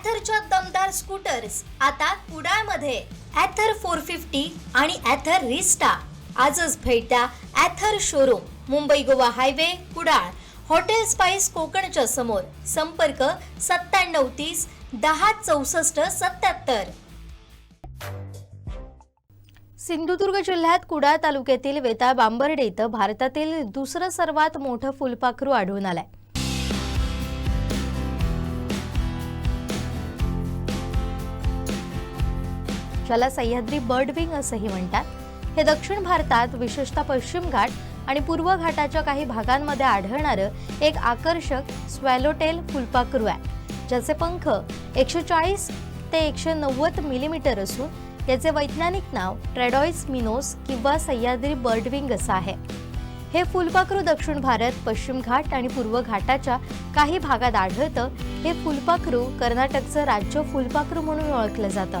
ॲथरच्या दमदार स्कूटर्स आता कुडाळमध्ये. ॲथर फोर फिफ्टी आणि ॲथर रिस्टा आजच भेट द्या Ather showroom Mumbai Goa highway Kudal. Hotel spice कोकणच्या समोर. संपर्क सत्त्याण्णव तीस दहा चौसष्ट सत्याहत्तर सिंधुदुर्ग जिल्ह्यात कुडाळ तालुक्यातील वेताळ बांबर्डे इथं भारतातील दुसरं सर्वात मोठं फुलपाखरू आढळून आलंय. ज्याला सह्याद्री बर्डविंग असंही म्हणतात. हे दक्षिण भारतात विशेषतः पश्चिम घाट आणि पूर्व घाटाच्या काही भागांमध्ये आढळणारं एक आकर्षक स्वॅलोटेल फुलपाखरू आहे ज्याचे पंख एकशे चाळीस ते एकशे नव्वद मिलीमीटर असून याचे वैज्ञानिक नाव ट्रेडॉइस मिनोस किंवा सह्याद्री बर्डविंग असं आहे. हे फुलपाखरू दक्षिण भारत पश्चिम घाट आणि पूर्व घाटाच्या काही भागात आढळतं. हे फुलपाखरू कर्नाटकचं राज्य फुलपाखरू म्हणून ओळखलं जातं.